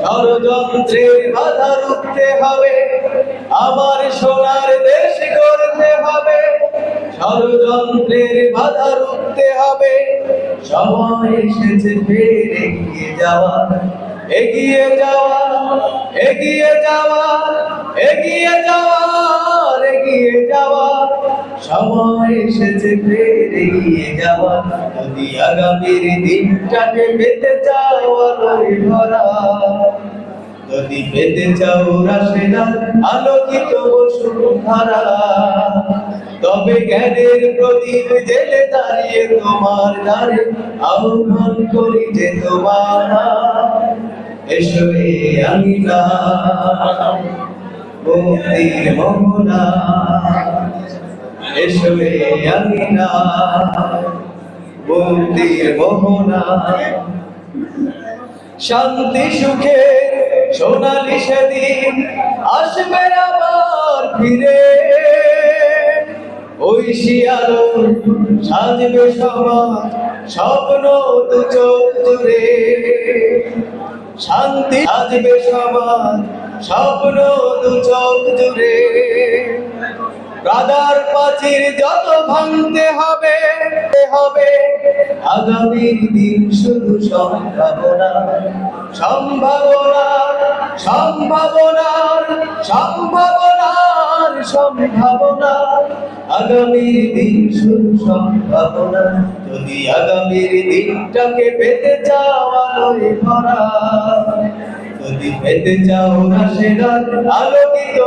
ষড়যন্ত্রের বাধা রুখতে হবে আমার সোনার দেশ গড়তে হবে। ষড়যন্ত্রের বাধা রুখতে হবে, সময় এসেছে ফের এগিয়ে যাওয়া। এগিয়ে যাওয়া এগিয়ে যাওয়া এগিয়ে যাওয়া এগিয়ে যাওয়া। সময় এসেছে ফের এগিয়ে যাওয়া। যদি আগামীর দিনটাকে পেতে চাও আলোয় ভরা। যদি পেতে চাও রাশেদার আলোকিত তবে জ্ঞানের প্রদীপ জেলে দাঁড়িয়ে তোমার দ্বারে আহ্বান করি যে তোমার এসো এ না মুক্তির মোহনা এসো এ আমি মুক্তির শান্তি সুখে সোনালি সেদিন আসবে আবার ফিরে। ওই শিয়ালো সাজবে সমাজ স্বপ্ন দু চোখ জুড়ে। শান্তি সাজবে সমাজ স্বপ্ন দু চোখ জুড়ে। কাদার পাচির যত ভাঙতে হবে হবে আগামীর দিন শুধু সম্ভাবনা। সম্ভাবনার সম্ভাবনার সম্ভাবনার সম্ভাবনা। আগামীর দিন শুধু সম্ভাবনা। যদি আগামীর দিনটাকে পেতে চাও আলোয় ভরা, যদি পেতে চাও না সেরা আলোকিত